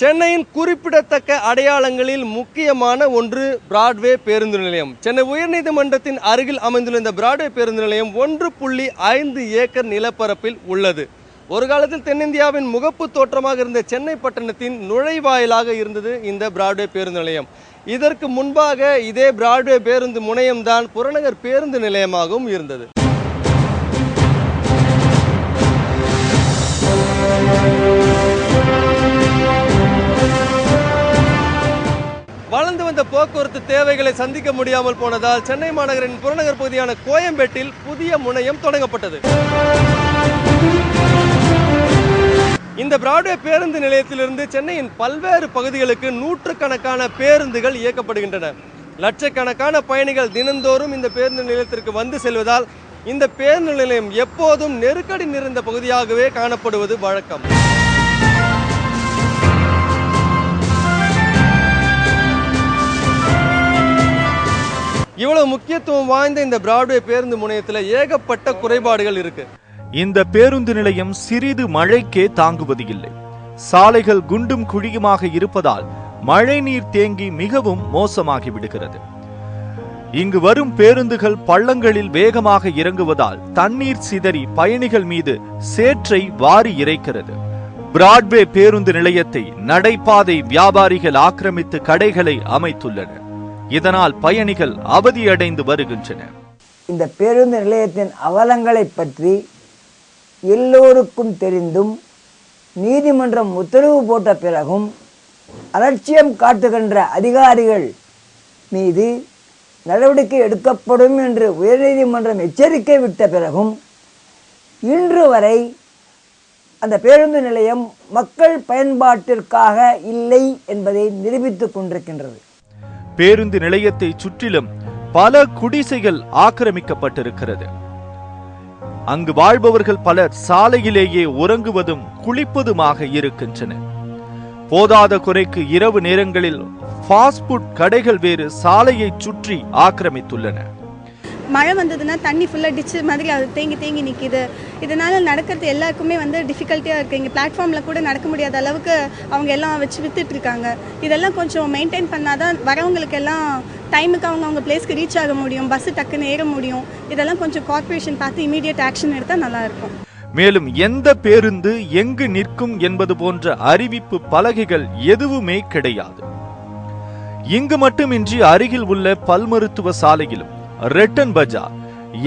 சென்னையின் குறிப்பிடத்தக்க அடையாளங்களில் முக்கியமான ஒன்று பிராட்வே பேருந்து நிலையம். சென்னை உயர்நீதிமன்றத்தின் அருகில் அமைந்துள்ள இந்த பிராட்வே பேருந்து நிலையம் ஒன்று புள்ளி ஐந்து ஏக்கர் நிலப்பரப்பில் உள்ளது. ஒரு காலத்தில் தென்னிந்தியாவின் முகப்பு தோற்றமாக இருந்த சென்னை பட்டணத்தின் நுழைவாயிலாக இருந்தது இந்த பிராட்வே பேருந்து நிலையம். இதற்கு முன்பாக இதே பிராட்வே பேருந்து முனையம்தான் புறநகர் பேருந்து நிலையமாகவும் இருந்தது. போக்குவரத்து தேவைகளை சந்திக்க முடியாமல் போனதால் சென்னை மாநகரின் புறநகர் பகுதியான கோயம்பேட்டில் புதிய முனையம் தொடங்கப்பட்டது. இந்த பிராட்வே பேருந்து நிலையத்திலிருந்து சென்னையின் பல்வேறு பகுதிகளுக்கு நூற்றுக்கணக்கான பேருந்துகள் இயக்கப்படுகின்றன. லட்சக்கணக்கான பயணிகள் தினந்தோறும் இந்த பேருந்து நிலையத்திற்கு வந்து செல்வதால் இந்த பேருந்து நிலையம் எப்போதும் நெருக்கடி நிறைந்த பகுதியாகவே காணப்படுவது வழக்கம். இவ்வளவு முக்கியத்துவம் வாய்ந்த இந்த பிராட்வே பேருந்து முனையத்தில் ஏகப்பட்ட குறைபாடுகள் இருக்கு. இந்த பேருந்து நிலையம் சிறிது மழைக்கே தாங்குவது இல்லை. சாலைகள் குண்டும் குழியுமாக இருப்பதால் மழை நீர் தேங்கி மிகவும் மோசமாகி விடுகிறது. இங்கு வரும் பேருந்துகள் பள்ளங்களில் வேகமாக இறங்குவதால் தண்ணீர் சிதறி பயணிகள் மீது சேற்றை வாரி இறைக்கிறது. பிராட்வே பேருந்து நிலையத்தை நடைபாதை வியாபாரிகள் ஆக்கிரமித்து கடைகளை அமைத்துள்ளனர். இதனால் பயணிகள் அவதியடைந்து வருகின்றனர். இந்த பேருந்து நிலையத்தின் அவலங்களை பற்றி எல்லோருக்கும் தெரிந்தும் நீதிமன்றம் உத்தரவு போட்ட பிறகும் அலட்சியம் காட்டுகின்ற அதிகாரிகள் மீது நடவடிக்கை எடுக்கப்படும் என்று உயர்நீதிமன்றம் எச்சரிக்கை விட்ட பிறகும் இன்று வரை அந்த பேருந்து நிலையம் மக்கள் பயன்பாட்டிற்காக இல்லை என்பதை நிரூபித்துக் கொண்டிருக்கின்றது. பேருந்து நிலையத்தை சுற்றிலும் பல குடிசைகள் ஆக்கிரமிக்கப்பட்டிருக்கிறது. அங்கு வாழ்பவர்கள் பலர் சாலையிலேயே உறங்குவதும் குளிப்பதுமாக இருக்கின்றன. போதாத குறைக்கு இரவு நேரங்களில் ஃபாஸ்ட் ஃபுட் கடைகள் வேறு சாலையை சுற்றி ஆக்கிரமித்துள்ளன. மழை வந்ததுன்னா தண்ணி ஃபுல்லாக டிச்சு மாதிரி அது தேங்கி தேங்கி நிற்கிது இதனால் நடக்கிறது எல்லாருக்குமே வந்து டிஃபிகல்ட்டியாக இருக்குது இங்கே பிளாட்ஃபார்மில் கூட நடக்க முடியாத அளவுக்கு அவங்க எல்லாம் வச்சு விற்றுட்ருக்காங்க இதெல்லாம் கொஞ்சம் மெயின்டைன் பண்ணால் தான் வரவங்களுக்கு எல்லாம் டைமுக்கு அவங்க அவங்க பிளேஸ்க்கு ரீச் ஆக முடியும். பஸ்ஸு டக்குன்னு ஏற முடியும். இதெல்லாம் கொஞ்சம் கார்பரேஷன் பார்த்து இமீடியட் ஆக்ஷன் எடுத்தால் நல்லாயிருக்கும் மேலும் எந்த பேருந்து எங்கு நிற்கும் என்பது போன்ற அறிவிப்பு பலகைகள் எதுவுமே கிடையாது. இங்கு மட்டுமின்றி அருகில் உள்ள பல் மருத்துவ சாலையிலும் ரெட்டன் பஜார்.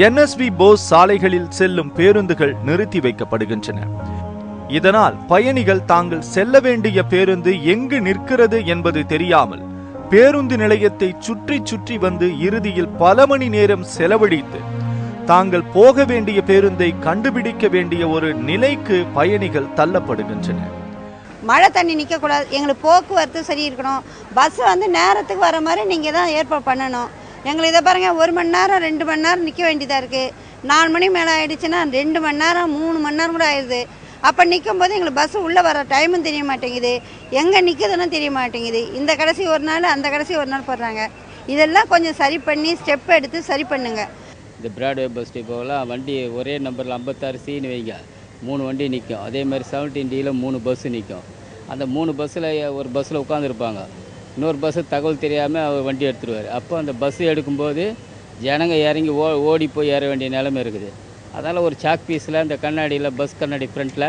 என்எஸ்வி போஸ் சாலைகளில் செல்லும் பேருந்துகள் நிறுத்தி வைக்கப்படுகின்றன. இதனால் பயணிகள் தாங்கள் செல்ல வேண்டிய பேருந்து எங்கு நிற்கிறது என்பது தெரியாமல் பேருந்து நிலையத்தை சுற்றி சுற்றி வந்து இறுதியில் பல மணி நேரம் செலவழித்து தாங்கள் போக வேண்டிய பேருந்தை கண்டுபிடிக்க வேண்டிய ஒரு நிலைக்கு பயணிகள் தள்ளப்படுகின்றனர் மழை தண்ணி நிற்கக்கூடாது. எங்களுக்கு போக்குவரத்து சரி இருக்கணும் பஸ் வந்து நேரத்துக்கு வர மாதிரி நீங்கள் தான் ஏற்பாடு பண்ணணும். எங்களை இதை பாருங்கள் ஒரு மணி நேரம் ரெண்டு மணி நேரம் நிற்க வேண்டியதாக இருக்குது நாலு மணி மேலே ஆயிடுச்சுன்னா ரெண்டு மணி நேரம் மூணு மணி நேரம் கூட ஆயிடுது. அப்போ நிற்கும் போது எங்களுக்கு பஸ்ஸு உள்ளே வர டைமும் தெரிய மாட்டேங்குது. எங்கே நிற்குதுன்னு தெரிய மாட்டேங்குது. இந்த கடைசி ஒரு நாள் அந்த கடைசி ஒரு நாள் போடுறாங்க. இதெல்லாம் கொஞ்சம் சரி பண்ணி ஸ்டெப் எடுத்து சரி பண்ணுங்கள் இந்த பிராட்வே பஸ் டிப்போவெல்லாம் வண்டி ஒரே நம்பரில் ஐம்பத்தாறு சீனு வைங்க. மூணு வண்டி நிற்கும் அதே மாதிரி செவன்டீன் டியில் மூணு பஸ்ஸு நிற்கும் அந்த மூணு பஸ்ஸில் ஒரு பஸ்ஸில் உட்காந்துருப்பாங்க இன்னொரு பஸ்ஸு தகவல் தெரியாமல் அவர் வண்டி எடுத்துருவார். அப்போ அந்த பஸ்ஸு எடுக்கும்போது ஜனங்க இறங்கி ஓ ஓடி போய் ஏற வேண்டிய நிலைமை இருக்குது. அதனால் ஒரு சாக் பீஸில் இந்த கண்ணாடியில் பஸ் கண்ணாடி ஃப்ரண்ட்டில்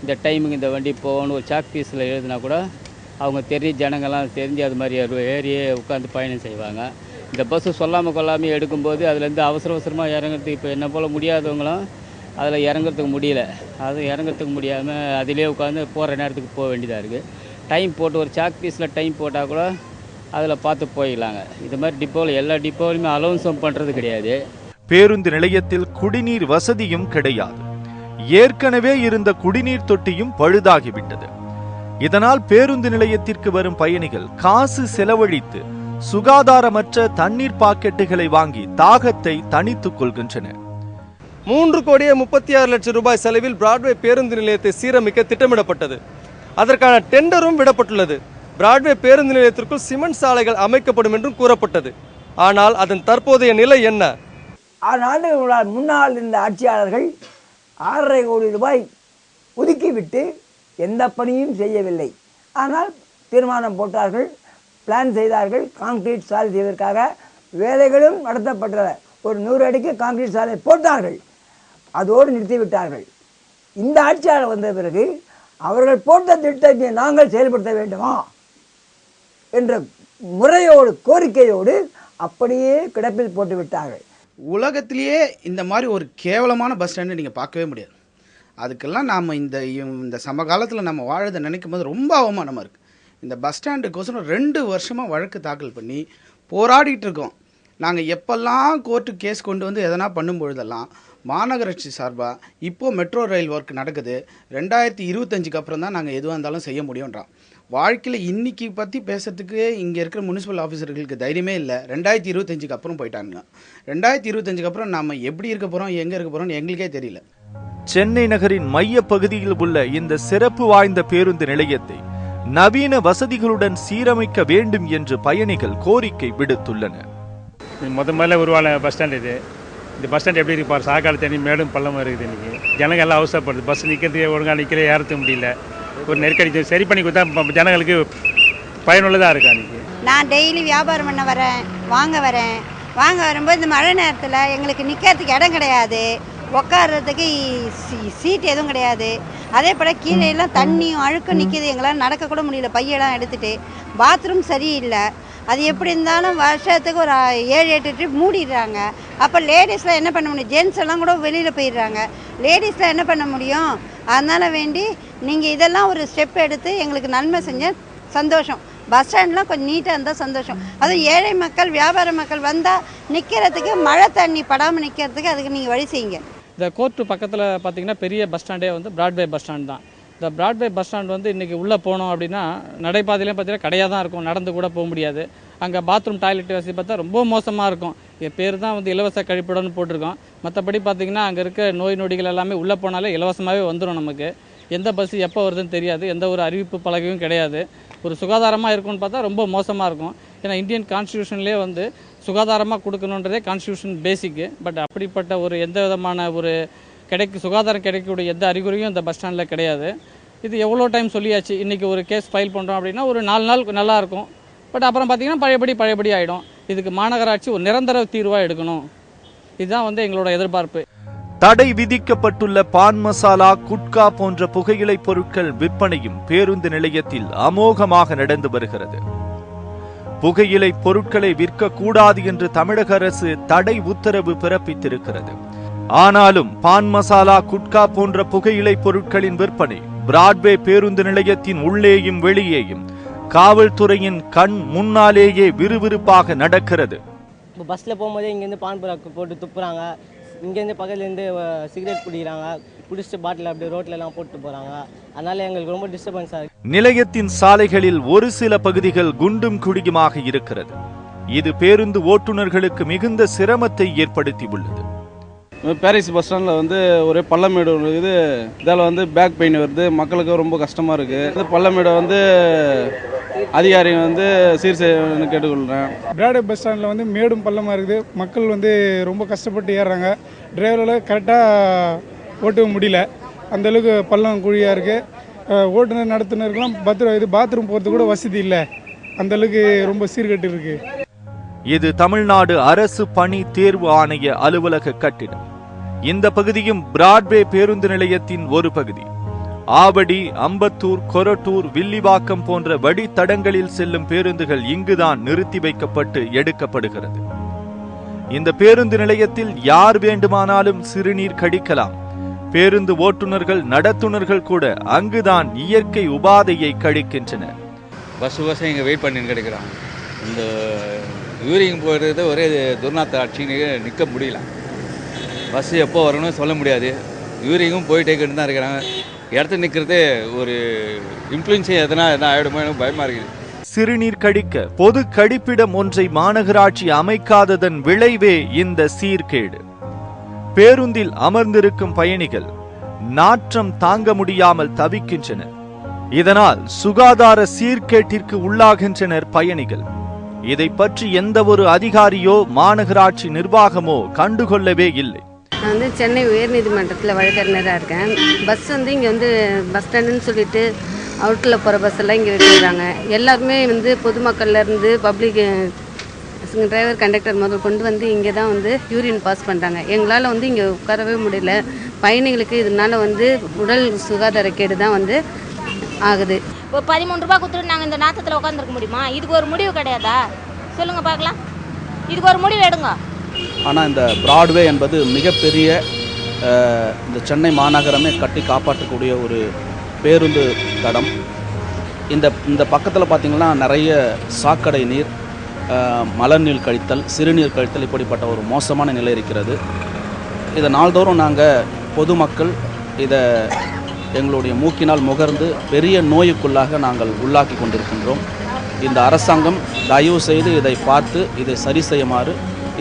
இந்த டைமுக்கு இந்த வண்டி போகணும் ஒரு சாக் பீஸில் எழுதினா கூட அவங்க தெரிஞ்ச ஜனங்கள்லாம் தெரிஞ்சு அது மாதிரி ஏறு- ஏறியே உட்காந்து பயணம் செய்வாங்க. இந்த பஸ்ஸு சொல்லாமல் கொள்ளாமல் எடுக்கும்போது அதுலேருந்து அவசர அவசரமாக இறங்குறதுக்கு இப்போ என்ன போல் முடியாதவங்களும் அதில் இறங்குறதுக்கு முடியல. அது இறங்குறதுக்கு முடியாமல் அதிலே உட்காந்து போகிற நேரத்துக்கு போக வேண்டியதாக இருக்குது டைம் போட்டு ஒரு சாக் பீஸில் டைம் போட்டால் கூட அதில் பார்த்து போயிடலாங்க. இது மாதிரி டிப்போவில் எல்லா டிப்போவிலுமே அலௌன்ஸும் பண்ணுறது கிடையாது. பேருந்து நிலையத்தில் குடிநீர் வசதியும் கிடையாது. ஏற்கனவே இருந்த குடிநீர் தொட்டியும் பழுதாகிவிட்டது. இதனால் பேருந்து நிலையத்திற்கு வரும் பயணிகள் காசு செலவழித்து சுகாதாரமற்ற தண்ணீர் பாக்கெட்டுகளை வாங்கி தாகத்தை தணித்துக் கொள்கின்றனர். மூன்று கோடியே முப்பத்தி ஆறு லட்சம் ரூபாய் செலவில் பிராட்வே பேருந்து நிலையத்தை சீரமைக்க திட்டமிடப்பட்டது. அதற்கான டெண்டரும் விடப்பட்டுள்ளது. பிராட்வே பேருந்து நிலையத்திற்குள் சிமெண்ட் சாலைகள் அமைக்கப்படும் என்றும் கூறப்பட்டது. ஆனால் அதன் தற்போதைய நிலை என்ன? ஆனால் முன்னால் இருந்த ஆட்சியாளர்கள் ஆறரை கோடி ரூபாய் ஒதுக்கிவிட்டு எந்த பணியும் செய்யவில்லை. ஆனால் தீர்மானம் போட்டார்கள் பிளான் செய்தார்கள் கான்கிரீட் சாலை செய்வதற்காக வேலைகளும் நடத்தப்பட்டன. ஒரு நூறு அடிக்கு கான்கிரீட் சாலை போட்டார்கள். அதோடு நிறுத்திவிட்டார்கள். இந்த ஆட்சியாளர் வந்த பிறகு அவர்கள் போட்ட திட்டத்தை நாங்கள் செயல்படுத்த வேண்டுமா? என்ற முறையோடு கோரிக்கையோடு அப்படியே கிடப்பில் போட்டு விட்டார்கள். உலகத்திலேயே இந்த மாதிரி ஒரு கேவலமான பஸ் ஸ்டாண்டு நீங்கள் பார்க்கவே முடியாது. அதுக்கெல்லாம் நாம் இந்த இந்த சமகாலத்தில் நம்ம வாழதை நினைக்கும் போது ரொம்ப அவமானமாக இருக்குது இந்த பஸ் ஸ்டாண்டுக்கோசரம் ரெண்டு வருஷமாக வழக்கு தாக்கல் பண்ணி போராடிட்டு இருக்கோம். நாங்கள் எப்பெல்லாம் கோர்ட்டு கேஸ் கொண்டு வந்து எதனா பண்ணும் பொழுதெல்லாம் மாநகராட்சி சார்பாக இப்போது மெட்ரோ ரயில் ஒர்க் நடக்குது. ரெண்டாயிரத்தி இருபத்தஞ்சுக்கு அப்புறம் தான் நாங்கள் எதுவாக இருந்தாலும் செய்ய முடியுன்றான் வாழ்க்கையில் இன்னைக்கு பற்றி பேசுறதுக்கு இங்கே இருக்கிற முனிசிபல் ஆஃபீஸர்களுக்கு தைரியமே இல்லை. ரெண்டாயிரத்தி இருபத்தஞ்சுக்கு அப்புறம் போயிட்டாங்க ரெண்டாயிரத்தி இருபத்தஞ்சுக்கு அப்புறம் நம்ம எப்படி இருக்க போகிறோம் எங்கே இருக்க போகிறோம்னு எங்களுக்கே தெரியல. சென்னை நகரின் மைய பகுதியில் உள்ள இந்த சிறப்பு வாய்ந்த பேருந்து நிலையத்தை நவீன வசதிகளுடன் சீரமைக்க வேண்டும் என்று பயணிகள் கோரிக்கை விடுத்துள்ளனர். முத முதல்ல உருவான பஸ் ஸ்டாண்ட் இது. இந்த பஸ் ஸ்டாண்ட் எப்படி இருப்பார் பாரு சாக்காடு தண்ணி மேடும் பள்ளமாக இருக்குது இன்றைக்கி ஜனங்கள் எல்லாம் அவசரப்படுது. பஸ் நிற்கிறதுக்கு ஒழுங்காக நிற்கல ஏறத்து முடியல. ஒரு நெருக்கடி சரி பண்ணி கொடுத்தா ஜனங்களுக்கு பயனுள்ளதாக இருக்கா அன்றைக்கி நான் டெய்லி வியாபாரம் பண்ண வரேன் வாங்க வரேன். வாங்க வரும்போது இந்த மழை நேரத்தில் எங்களுக்கு நிற்கிறதுக்கு இடம் கிடையாது. உட்காடுறதுக்கு சீ- சீட் எதுவும் கிடையாது. அதே போல் கீழே எல்லாம் தண்ணியும் அழுக்கும் நிற்கிது எங்களால் நடக்கக்கூட முடியல. பையெல்லாம் எடுத்துகிட்டு பாத்ரூம் சரியில்லை. அது எப்படி இருந்தாலும் வருஷத்துக்கு ஒரு ஏழு எட்டு ட்ரிப் மூடிடுறாங்க. அப்போ லேடிஸில் என்ன பண்ண முடியும்? ஜென்ஸ் எல்லாம் கூட வெளியில் போயிடுறாங்க. லேடிஸில் என்ன பண்ண முடியும்? அதனால் வேண்டி நீங்கள் இதெல்லாம் ஒரு ஸ்டெப் எடுத்து எங்களுக்கு நன்மை செஞ்ச சந்தோஷம். பஸ் ஸ்டாண்ட்லாம் கொஞ்சம் நீட்டாக இருந்தால் சந்தோஷம். அதுவும் ஏழை மக்கள் வியாபார மக்கள் வந்தால் நிற்கிறதுக்கு மழை தண்ணி படாமல் நிற்கிறதுக்கு அதுக்கு நீங்கள் வழி செய்யுங்க. இந்த கோர்ட்டு பக்கத்தில் பார்த்தீங்கன்னா பெரிய பஸ் ஸ்டாண்டே வந்து பிராட்வே பஸ் ஸ்டாண்ட் தான். இந்த பிராட்வே பஸ் ஸ்டாண்ட் வந்து இன்றைக்கி உள்ளே போனோம் அப்படின்னா நடைபாதையிலே பார்த்தீங்கன்னா கடையாக தான் இருக்கும். நடந்து கூட போக முடியாது. அங்கே பாத்ரூம் டாய்லெட் வசதி பார்த்தா ரொம்ப மோசமாக இருக்கும். என் பேர் தான் வந்து இலவச கழிப்பிடம்னு போட்டிருக்கோம். மற்றபடி பார்த்திங்கன்னா அங்கே இருக்க நோய் நொடிகள் எல்லாமே உள்ளே போனாலே இலவசமாகவே வந்துடும் நமக்கு. எந்த பஸ் எப்போ வருதுன்னு தெரியாது. எந்த ஒரு அறிவிப்பு பலகையும் கிடையாது. ஒரு சுகாதாரமாக இருக்கும்னு பார்த்தா ரொம்ப மோசமாக இருக்கும். ஏன்னா இந்தியன் கான்ஸ்டியூஷன்லேயே வந்து சுகாதாரமாக கொடுக்கணுன்றதே கான்ஸ்டியூஷன் பேசிக்கு பட் அப்படிப்பட்ட ஒரு எந்த விதமான ஒரு கிடைக்க சுகாதாரம் கிடைக்கக்கூடிய எந்த அறிகுறியும் இந்த பஸ் ஸ்டாண்டில் கிடையாது. இது எவ்வளோ டைம் சொல்லியாச்சு? இன்றைக்கி ஒரு கேஸ் ஃபைல் பண்ணுறோம் அப்படின்னா ஒரு நாலு நாள் நல்லாயிருக்கும் பட் அப்புறம் பார்த்தீங்கன்னா பழையபடி பழையபடி ஆகிடும் இதுக்கு மாநகராட்சி ஒரு நிரந்தர தீர்வாக எடுக்கணும். இதுதான் வந்து எங்களோட எதிர்பார்ப்பு. தடை விதிக்கப்பட்டுள்ள பான் மசாலா குட்கா போன்ற புகையிலை பொருட்கள் விற்பனையும் பேருந்து நிலையத்தில் அமோகமாக நடந்து வருகிறது. புகையிலை பொருட்களை விற்கக்கூடாது என்று தமிழக அரசு தடை உத்தரவு பிறப்பித்திருக்கிறது. ஆனாலும் பான் மசாலா குட்கா போன்ற புகையிலை பொருட்களின் விற்பனை பிராட்வே பேருந்து நிலையத்தின் உள்ளேயும் வெளியேயும் காவல்துறையின் கண் முன்னாலேயே விறுவிறுப்பாக நடக்கிறது. இப்போ பஸ்ஸில் போகும்போதே இங்கேருந்து பான் போட்டு துப்புறாங்க. இங்கேருந்து பக்கத்துலேருந்து சிகரெட் குடிக்கிறாங்க குடிச்சிட்டு பாட்டில் அப்படியே எல்லாம் போட்டு போகிறாங்க அதனால எங்களுக்கு ரொம்ப டிஸ்டர்பன்ஸாக இருக்குது நிலையத்தின் சாலைகளில் ஒரு சில பகுதிகள் குண்டும் குழியுமாக இருக்கிறது. இது பேருந்து ஓட்டுநர்களுக்கு மிகுந்த சிரமத்தை ஏற்படுத்தியுள்ளது. பாரிஸ் பஸ் ஸ்டாண்டில் வந்து ஒரே பள்ளமேடு இருக்குது. இதால் வந்து பேக் பெயின் வருது. மக்களுக்கு ரொம்ப கஷ்டமாக இருக்குது இந்த பள்ளமேடை வந்து அதிகாரிகள் வந்து சீர் செய்யணும்னு கேட்டுக்கொள்கிறேன் பிராடே பஸ் ஸ்டாண்டில் வந்து மேடும் பள்ளமாக இருக்குது. மக்கள் வந்து ரொம்ப கஷ்டப்பட்டு ஏறுறாங்க. டிரைவரில் கரெக்டாக ஓட்டவும் முடியல. அந்த அளவுக்கு பள்ளம் குழியாக இருக்குது ஓட்டுநர் நடத்துனருக்கெல்லாம் பத்திரம் இது பாத்ரூம் போகிறது கூட வசதி இல்லை. அந்தளவுக்கு ரொம்ப சீர்கட்டு இருக்குது இது தமிழ்நாடு அரசு பணி தேர்வு ஆணைய அலுவலக கட்டிடம். இந்த பகுதியும் பிராட்வே பேருந்து நிலையத்தின் ஒரு பகுதி. ஆவடி அம்பத்தூர் கொரட்டூர் வில்லிவாக்கம் போன்ற வழித்தடங்களில் செல்லும் பேருந்துகள் இங்குதான் நிறுத்தி வைக்கப்பட்டு எடுக்கப்படுகிறது. இந்த பேருந்து நிலையத்தில் யார் வேண்டுமானாலும் சிறுநீர் கழிக்கலாம் பேருந்து ஓட்டுநர்கள் நடத்துனர்கள் கூட அங்குதான் இயற்கை உபாதையை கழிக்கின்றனர். பஸ் பஸ் இங்கே வெயிட் பண்ணி கிடைக்கிறாங்க. இந்த யூரிங் போடுறது ஒரே துர்நாத்த ஆட்சின்னு நிற்க முடியல. பஸ் எப்போ வரணும்னு சொல்ல முடியாது. யூரிங்கும் போயிட்டே தான் இருக்கிறாங்க. இடத்துல நிற்கிறதே ஒரு இன்ஃப்ளூயன்ஸே எதனா எதனா ஆகிடுமோ எனக்கு பயமாக இருக்குது. சிறுநீர் கடிக்க பொது கழிப்பிடம் ஒன்றை மாநகராட்சி அமைக்காததன் விளைவே இந்த சீர்கேடு. பேருந்தில் அமர்ந்திருக்கும் பயணிகள் நாற்றம் தாங்க முடியாமல் தவிக்கின்றனர். இதனால் சுகாதார சீர்கேட்டிற்கு உள்ளாகின்றனர் பயணிகள். இதை பற்றி எந்த ஒரு அதிகாரியோ மாநகராட்சி நிர்வாகமோ கண்டுகொள்ளவே இல்லை. நான் வந்து சென்னை உயர்நீதிமன்றத்தில் வழக்கறிஞராக இருக்கேன். பஸ் வந்து இங்கே வந்து பஸ் ஸ்டாண்டுன்னு சொல்லிட்டு அவுட்டில் போகிற பஸ் எல்லாம் இங்கே விட்டுறாங்க எல்லாருமே வந்து பொதுமக்கள்லேருந்து பப்ளிக் டிரைவர் கண்டக்டர் முதல் கொண்டு வந்து இங்கே தான் வந்து யூரின் பாஸ் பண்ணுறாங்க எங்களால் வந்து இங்கே உட்காரவே முடியல. பயணிகளுக்கு இதனால் வந்து உடல் சுகாதார கேடு தான் வந்து ஆகுது. இப்போ பதிமூணு ரூபா கொடுத்துட்டு நாங்கள் இந்த நாத்தத்தில் உட்காந்துருக்க முடியுமா? இதுக்கு ஒரு முடிவு கிடையாதா? சொல்லுங்கள் பார்க்கலாம். இதுக்கு ஒரு முடிவு எடுங்க. ஆனால் இந்த பிராட்வே என்பது மிகப்பெரிய இந்த சென்னை மாநகரமே கட்டி காப்பாற்றக்கூடிய ஒரு பேருந்து தடம். இந்த இந்த பக்கத்தில் பார்த்திங்கன்னா நிறைய சாக்கடை நீர் மலர்நீர் கழித்தல் சிறுநீர் கழித்தல் இப்படிப்பட்ட ஒரு மோசமான நிலை இருக்கிறது. இதை நாள்தோறும் நாங்கள் பொதுமக்கள் இதை எங்களுடைய மூக்கினால் முகர்ந்து பெரிய நோய்க்குள்ளாக நாங்கள் உள்ளாக்கி கொண்டிருக்கின்றோம். இந்த அரசாங்கம் தயவு செய்து இதை பார்த்து இதை சரி செய்யுமாறு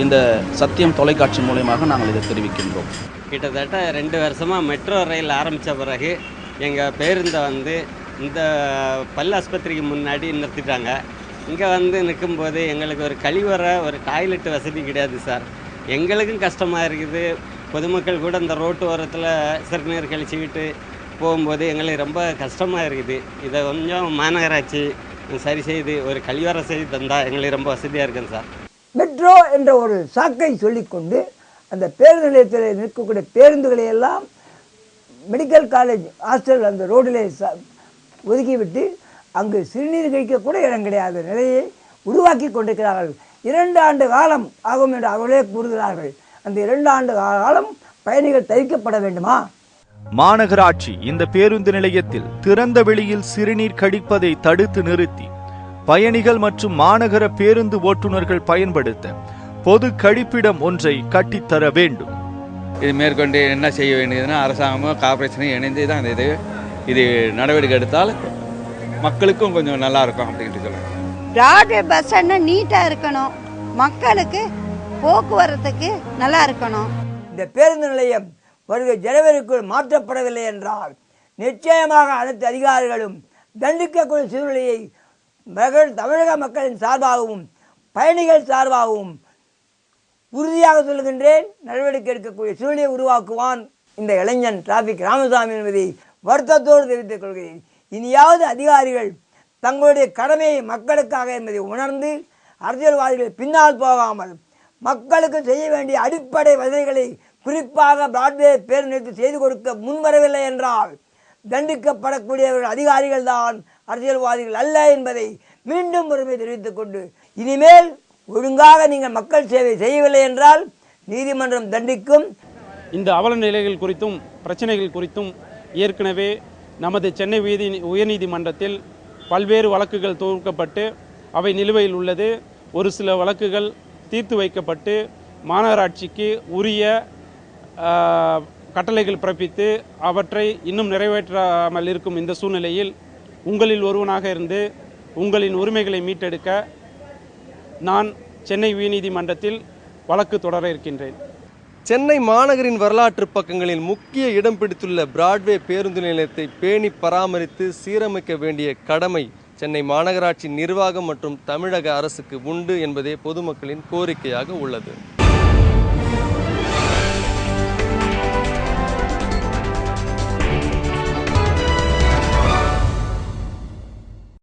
இந்த சத்தியம் தொலைக்காட்சி மூலயமாக நாங்கள் இதை தெரிவிக்கின்றோம். கிட்டத்தட்ட ரெண்டு வருஷமாக மெட்ரோ ரயில் ஆரம்பித்த பிறகு எங்கள் பேருந்தை வந்து இந்த பல் ஆஸ்பத்திரிக்கு முன்னாடி நிறுத்திட்டாங்க. இங்கே வந்து நிற்கும்போது எங்களுக்கு ஒரு கழிவறை ஒரு டாய்லெட் வசதி கிடையாது சார். எங்களுக்கும் கஷ்டமாக இருக்குது. பொதுமக்கள் கூட இந்த ரோட்டு ஓரத்தில் சிறுநீர் கழிச்சுக்கிட்டு போகும்போது எங்களுக்கு ரொம்ப கஷ்டமாக இருக்குது. இதை கொஞ்சம் மாநகராட்சி சரி செய்து ஒரு கழிவறை செய்து தந்தால் எங்களுக்கு ரொம்ப வசதியாக இருக்குங்க சார். மெட்ரோ என்ற ஒரு சாக்கை சொல்லிக்கொண்டு அந்த பேருந்து நிலையத்தில் நிற்கக்கூடிய பேருந்துகளை எல்லாம் மெடிக்கல் காலேஜ் ஹாஸ்டல் அந்த ரோடிலே ச ஒதுக்கிவிட்டு அங்கு சிறுநீர் கழிக்க கூட இடம் கிடையாத நிலையை உருவாக்கி கொண்டிருக்கிறார்கள். இரண்டு ஆண்டு காலம் ஆகும் என்று அவர்களே கூறுகிறார்கள். அந்த இரண்டு ஆண்டு காலம் பயணிகள் தவிக்கப்பட வேண்டுமா? மாநகராட்சி இந்த பேருந்து நிலையத்தில் திறந்த வெளியில் சிறுநீர் கழிப்பதை தடுத்து நிறுத்தி பயணிகள் மற்றும் மாநகர பேருந்து ஓட்டுநர்கள் பயன்படுத்த பொது கழிப்பிடம் ஒன்றை கட்டித்தர வேண்டும். இது மேற்கொண்டு என்ன செய்ய வேண்டியதுன்னா அரசாங்கமும் கார்பரேஷனும் இணைந்து தான் இது இது நடவடிக்கை எடுத்தால் மக்களுக்கும் கொஞ்சம் நல்லா இருக்கும் அப்படின்ட்டு சொல்லுங்கள் பிராட்வே பஸ் நீட்டாக இருக்கணும். மக்களுக்கு போக்குவரத்துக்கு நல்லா இருக்கணும். இந்த பேருந்து நிலையம் வருகை ஜனவரிக்குள் மாற்றப்படவில்லை என்றால் நிச்சயமாக அனைத்து அதிகாரிகளும் தண்டிக்கக்கூடிய சூழ்நிலையை மகள் தமிழக மக்களின் சார்பாகவும் பயணிகள் சார்பாகவும் உறுதியாக சொல்கின்றேன் நடவடிக்கை எடுக்கக்கூடிய சூழ்நிலையை உருவாக்குவான் இந்த இளைஞன் டிராபிக் ராமசாமி என்பதை வருத்தத்தோடு தெரிவித்துக் கொள்கிறேன். இனியாவது அதிகாரிகள் தங்களுடைய கடமையை மக்களுக்காக என்பதை உணர்ந்து அரசியல்வாதிகள் பின்னால் போகாமல் மக்களுக்கு செய்ய வேண்டிய அடிப்படை வசதிகளை குறிப்பாக பிராட்வே பேர் நிறுத்தி செய்து கொடுக்க முன்வரவில்லை என்றால் தண்டிக்கப்படக்கூடியவர்கள் அதிகாரிகள் தான் அரசியல்வாதிகள் அல்ல என்பதை மீண்டும் ஒருமை தெரிவித்துக் கொண்டு இனிமேல் ஒழுங்காக நீங்கள் மக்கள் சேவை செய்யவில்லை என்றால் நீதிமன்றம் தண்டிக்கும். இந்த அவல நிலைகள் குறித்தும் பிரச்சனைகள் குறித்தும் ஏற்கனவே நமது சென்னை உயர்நீ உயர்நீதிமன்றத்தில் பல்வேறு வழக்குகள் தொகுக்கப்பட்டு அவை நிலுவையில் உள்ளது. ஒரு சில வழக்குகள் தீர்த்து வைக்கப்பட்டு மாநகராட்சிக்கு உரிய கட்டளைகள் பிறப்பித்து அவற்றை இன்னும் நிறைவேற்றாமல் இருக்கும் இந்த சூழ்நிலையில் உங்களில் ஒருவனாக இருந்து உங்களின் உரிமைகளை மீட்டெடுக்க நான் சென்னை உயர்நீதிமன்றத்தில் வழக்கு தொடர இருக்கின்றேன். சென்னை மாநகரின் வரலாற்று பக்கங்களில் முக்கிய இடம் பிடித்துள்ள பிராட்வே பேருந்து நிலையத்தை பேணி பராமரித்து சீரமைக்க வேண்டிய கடமை சென்னை மாநகராட்சி நிர்வாகம் மற்றும் தமிழக அரசுக்கு உண்டு என்பதே பொதுமக்களின் கோரிக்கையாக உள்ளது.